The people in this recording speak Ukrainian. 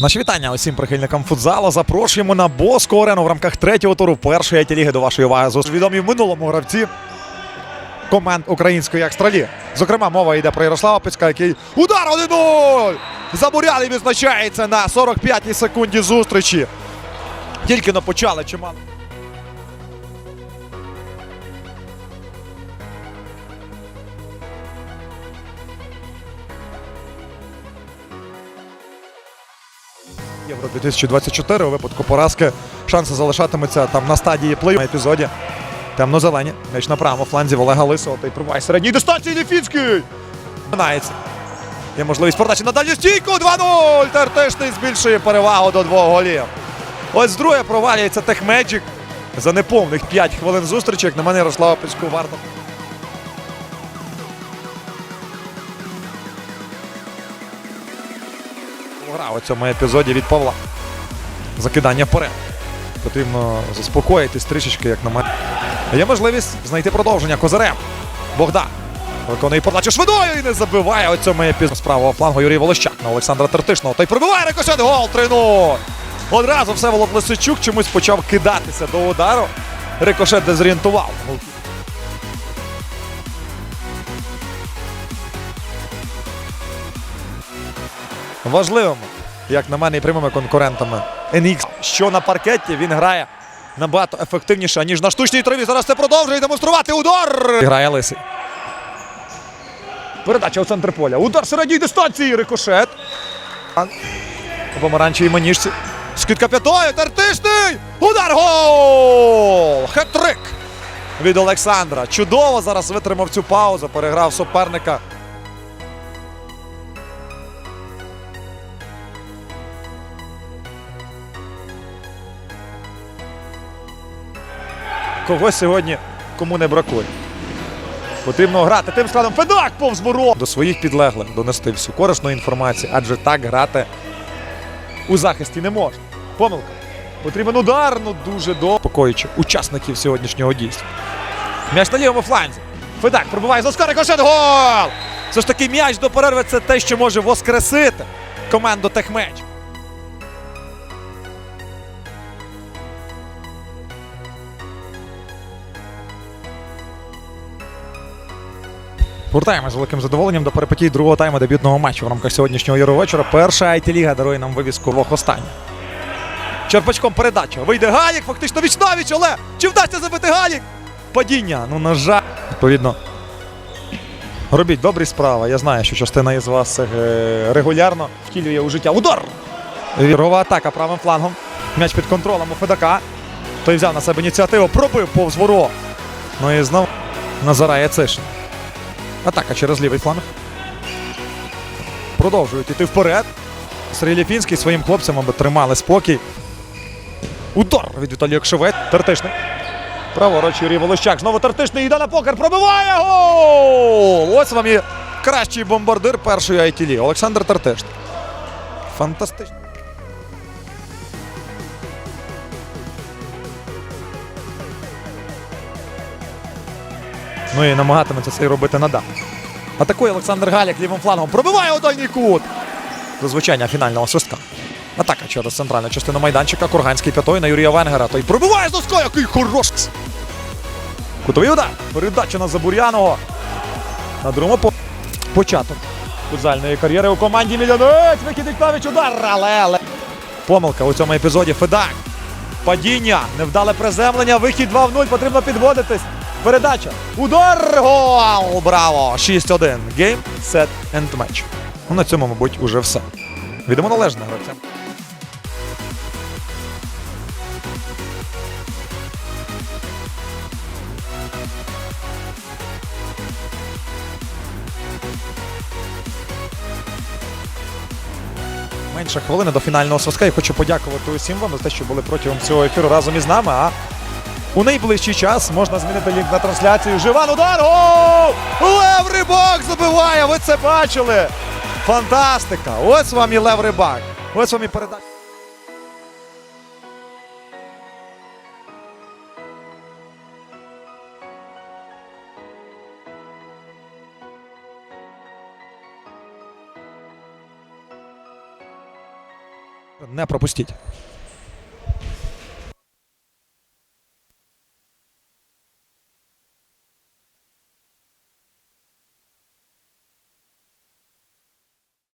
Наші вітання усім прихильникам футзалу. Запрошуємо на Боску арену в рамках третього туру першої ліги до вашої уваги. Відомі в минулому гравці команд української екстралі. Зокрема, мова йде про Ярослава Пицька, який удар 1-0! Забуряний відзначається на 45-й секунді зустрічі. Тільки на почали чимало. Євро 2024 у випадку поразки шанси залишатимуться там на стадії плей епізоді. Темно-зелені. М'яч на правому фланзі Олега Лисого. Та й пробиває середній дистанції Ліфінський. Минається. Є можливість передачі на дальню стійку. 2-0. Тертишний збільшує перевагу до двох голів. Ось друге провалюється Техмеджик. За неповних 5 хвилин зустрічі, як на мене, Ярослава Пицьку варто. Гра у цьому епізоді від Павла. Закидання вперед. Потрібно заспокоїтись трішечки, як на мене. Є можливість знайти продовження Козарем. Богдан. Виконує подачу швидою і не забиває у цьому епізоді. З правого флангу Юрій Волощак на Олександра Тертишного. Той пробиває рикошет. Гол 3-0. Одразу Всеволод Лисичук чомусь почав кидатися до удару. Рикошет дезорієнтував. Важливими, як на мене, і прямими конкурентами. NX, що на паркеті він грає набагато ефективніше, ніж на штучній траві. Зараз це продовжує демонструвати удар. Грає Лисий. Передача у центр поля. Удар середньої дистанції. Рикошет. У помаранчевій маніжці. Скидка п'ятою. Тертишний. Удар. Гол! Хет-трик від Олександра. Чудово зараз витримав цю паузу. Переграв суперника. Когось сьогодні кому не бракує. Потрібно грати тим складом Федак повз ворот! До своїх підлеглих донести всю корисну інформацію, адже так грати у захисті не можна. Помилка. Потрібен удар, ну дуже до покоючи учасників сьогоднішнього дійства. М'яч на лівому фланзі. Федак пробиває з Оскара Кошет. Гол! Все ж таки м'яч до перерви це те, що може воскресити команду Техмеч. Повертаємось з великим задоволенням до перепитій другого тайму дебютного матчу в рамках сьогоднішнього Євровечора. Перша it ліга дарує нам вивіску двох останніх. Черпачком передача. Вийде Гаєк, фактично віч але чи вдасться забити Гаєк? Падіння. Ну, на жаль. Відповідно. Робіть добрі справи. Я знаю, що частина із вас е, регулярно втілює у життя. Удар! Вірова атака правим флангом. М'яч під контролем у Федака. Той взяв на себе ініціативу, пробив повз ворот. Ну і знову Назарає Цишин. Атака через лівий фланг. Продовжують іти вперед. Сергій Ліпінський своїм хлопцям, аби тримали спокій. Удар від Віталія Кшевець. Тертишний. Праворуч Юрій Волощак. Знову Тертишний йде на покер. Пробиває гол! Ось вам і кращий бомбардир першої айтілі. Олександр Тертишний. Фантастично. Ну і намагатиметься це робити надалі. Атакує Олександр Галяк лівим флангом. Пробиває у дальній кут. До звучання фінального свистка. Атака через центральну частину майданчика. Курганський п'ятою на Юрія Венгера. Той пробиває з доска, який хороший. Кутовий удар. Передача на Забур'яного. На другому по... початок футзальної кар'єри у команді Мільйонець. Вихід Віктович удар. Але, але. Помилка у цьому епізоді. Федак. Падіння. Невдале приземлення. Вихід 2 в 0. Потрібно підводитись. Передача. Удар. Гол! Браво! 6-1. Гейм, сет енд матч. Ну, на цьому, мабуть, уже все. Відомо належне гравцям. Менше хвилини до фінального свистка. Я хочу подякувати усім вам за те, що були протягом цього ефіру разом із нами. А у найближчий час можна змінити лінк на трансляцію. Живан удар! Лев Рибак забиває! Ви це бачили! Фантастика! Ось вам і Лев Рибак. Ось вам і передача. Не пропустіть.